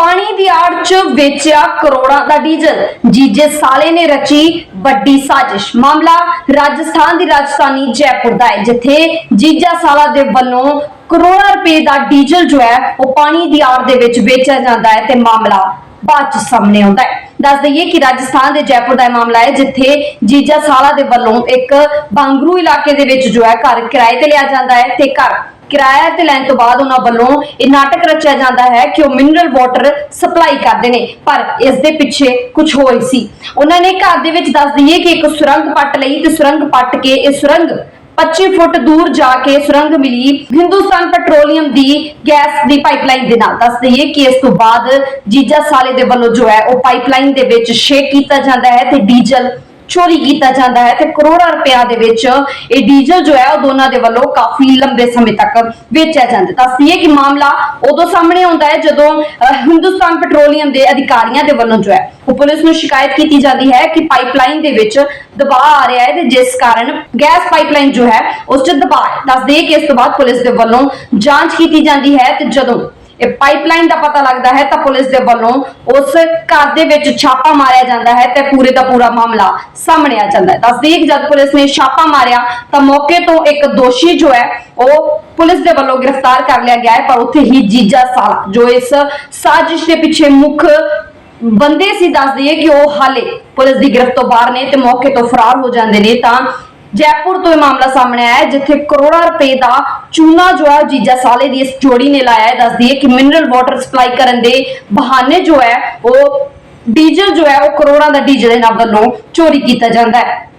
ਪਾਣੀ ਦੀ ਆੜ 'ਚ ਵੇਚਿਆ ਕਰੋੜਾਂ ਦਾ ਡੀਜ਼ਲ। ਜੀਜੇ ਸਾਲੇ ਨੇ ਰਚੀ ਵੱਡੀ ਸਾਜ਼ਿਸ਼। ਮਾਮਲਾ ਰਾਜਸਥਾਨ ਦੀ ਰਾਜਧਾਨੀ ਜੈਪੁਰ ਦਾ ਹੈ, ਜਿੱਥੇ ਜੀਜਾ ਸਾਲਾ ਦੇ ਵੱਲੋਂ ਕਰੋੜਾਂ ਰੁਪਏ ਦਾ ਡੀਜ਼ਲ ਜੋ ਹੈ, ਉਹ ਪਾਣੀ ਦੀ ਆੜ ਦੇ ਵਿੱਚ ਵੇਚਿਆ ਜਾਂਦਾ ਹੈ ਤੇ ਮਾਮਲਾ ਬਾਅਦ ਚ ਸਾਹਮਣੇ ਆਉਂਦਾ ਹੈ। ਦੱਸ ਦਈਏ ਕਿ ਰਾਜਸਥਾਨ ਦੇ ਜੈਪੁਰ ਦਾ ਇਹ ਮਾਮਲਾ ਹੈ, ਜਿੱਥੇ ਜੀਜਾ ਸਾਲਾ ਦੇ ਵੱਲੋਂ ਇੱਕ ਬਾਂਗਰੂ ਇਲਾਕੇ ਦੇ ਵਿੱਚ ਜੋ ਹੈ, ਘਰ ਕਿਰਾਏ ਤੇ ਲਿਆ ਜਾਂਦਾ ਹੈ ਤੇ ਘਰ ਕਿਰਾਇਆ ਤੇ ਲੈਣ ਤੋਂ ਬਾਅਦ ਉਹਨਾਂ ਵੱਲੋਂ ਇਹ ਨਾਟਕ ਰਚਿਆ ਜਾਂਦਾ ਹੈ ਕਿ ਉਹ ਮਿਨਰਲ ਵਾਟਰ ਸਪਲਾਈ ਕਰਦੇ ਨੇ, ਪਰ ਇਸ ਦੇ ਪਿੱਛੇ ਕੁਝ ਹੋਰ ਹੀ ਸੀ। ਉਹਨਾਂ ਨੇ ਘਰ ਦੇ ਵਿੱਚ ਦੱਸ ਦਈਏ ਕਿ ਇੱਕ ਸੁਰੰਗ ਪੱਟ ਲਈ ਤੇ ਸੁਰੰਗ ਪੱਟ ਕੇ ਇਹ ਸੁਰੰਗ 25 ਫੁੱਟ ਦੂਰ ਜਾ ਕੇ ਸੁਰੰਗ ਮਿਲੀ ਹਿੰਦੁਸਤਾਨ ਪੈਟਰੋਲੀਅਮ ਦੀ ਗੈਸ ਦੀ ਪਾਈਪਲਾਈਨ ਦੇ ਨਾਲ। ਦੱਸ ਦਈਏ ਕਿ ਇਸ ਤੋਂ ਬਾਅਦ ਜੀਜਾ ਸਾਲੇ ਦੇ ਵੱਲੋਂ ਜੋ ਹੈ ਉਹ ਪਾਈਪਲਾਈਨ ਦੇ ਵਿੱਚ ਸ਼ੇਕ ਕੀਤਾ ਜਾਂਦਾ ਹੈ ਤੇ ਡੀਜ਼ਲ ਚੋਰੀ ਕੀਤਾ ਜਾਂਦਾ ਹੈ ਤੇ ਕਰੋੜਾਂ ਰੁਪਿਆ ਦੇ ਵਿੱਚ ਇਹ ਡੀਜ਼ਲ ਜੋ ਹੈ ਉਹ ਦੋਨਾਂ ਦੇ ਵੱਲੋਂ ਕਾਫੀ ਲੰਬੇ ਸਮੇਂ ਤੱਕ ਵੇਚਿਆ ਜਾਂਦਾ ਦੱਸ ਦਈਏ ਕਿ ਮਾਮਲਾ ਉਦੋਂ ਸਾਹਮਣੇ ਆਉਂਦਾ ਹੈ ਜਦੋਂ ਹਿੰਦੁਸਤਾਨ ਪੈਟਰੋਲੀਅਮ ਦੇ ਅਧਿਕਾਰੀਆਂ ਦੇ ਵੱਲੋਂ ਜੋ ਹੈ ਉਹ ਪੁਲਿਸ ਨੂੰ ਸ਼ਿਕਾਇਤ ਕੀਤੀ ਜਾਂਦੀ ਹੈ ਕਿ ਪਾਈਪਲਾਈਨ ਦੇ ਵਿੱਚ ਦਬਾਅ ਆ ਰਿਹਾ ਹੈ ਤੇ ਜਿਸ ਕਾਰਨ ਗੈਸ ਪਾਈਪਲਾਈਨ ਜੋ ਹੈ ਉਸ 'ਚ ਦਬਾਅ ਹੈ ਕਿ ਇਸ ਤੋਂ ਬਾਅਦ ਪੁਲਿਸ ਦੇ ਵੱਲੋਂ ਜਾਂਚ ਕੀਤੀ ਜਾਂਦੀ ਹੈ ਤੇ ਜਦੋਂ ਇਹ ਪਾਈਪਲਾਈਨ ਦਾ ਪਤਾ ਲੱਗਦਾ ਹੈ ਤਾਂ ਪੁਲਿਸ ਦੇ ਵੱਲੋਂ ਉਸ ਘਰ ਦੇ ਵਿੱਚ ਛਾਪਾ ਮਾਰਿਆ ਜਾਂਦਾ ਹੈ ਤੇ ਪੂਰੇ ਦਾ ਪੂਰਾ ਮਾਮਲਾ ਸਾਹਮਣੇ ਆ ਜਾਂਦਾ ਹੈ। ਦੱਸਦੀ ਕਿ ਜਦ ਪੁਲਿਸ ਨੇ ਛਾਪਾ ਮਾਰਿਆ ਤਾਂ ਮੌਕੇ ਤੋਂ ਇੱਕ ਦੋਸ਼ੀ ਜੋ ਹੈ, ਉਹ ਪੁਲਿਸ ਦੇ ਵੱਲੋਂ ਗ੍ਰਿਫਤਾਰ ਕਰ ਲਿਆ ਗਿਆ ਹੈ, ਪਰ ਉੱਥੇ ਹੀ ਜੀਜਾ ਸਾਲਾ, ਜੋ ਇਸ ਸਾਜ਼ਿਸ਼ ਦੇ ਪਿੱਛੇ ਮੁੱਖ ਬੰਦੇ ਸੀ, ਦੱਸ ਦਈਏ ਕਿ ਉਹ ਹਾਲੇ ਪੁਲਿਸ ਦੀ ਗ੍ਰਿਫਤ ਤੋਂ ਬਾਹਰ ਨੇ ਤੇ ਮੌਕੇ ਤੋਂ ਫਰਾਰ ਹੋ ਜਾਂਦੇ ਨੇ ਤਾਂ ਜੈਪੁਰ ਤੋਂ ਇਹ ਮਾਮਲਾ ਸਾਹਮਣੇ ਆਇਆ ਹੈ, ਜਿੱਥੇ ਕਰੋੜਾਂ ਰੁਪਏ ਦਾ ਚੂਨਾ ਜੋ ਹੈ ਉਹ ਜੀਜਾ ਸਾਲੇ ਦੀ ਇਸ ਜੋੜੀ ਨੇ ਲਾਇਆ ਹੈ। ਦੱਸਦੀ ਹੈ ਕਿ ਮਿਨਰਲ ਵਾਟਰ ਸਪਲਾਈ ਕਰਨ ਦੇ ਬਹਾਨੇ ਜੋ ਹੈ ਉਹ ਡੀਜ਼ਲ ਜੋ ਹੈ ਉਹ ਕਰੋੜਾਂ ਦਾ ਡੀਜ਼ਲ ਇਹਨਾਂ ਵੱਲੋਂ ਚੋਰੀ ਕੀਤਾ ਜਾਂਦਾ ਹੈ।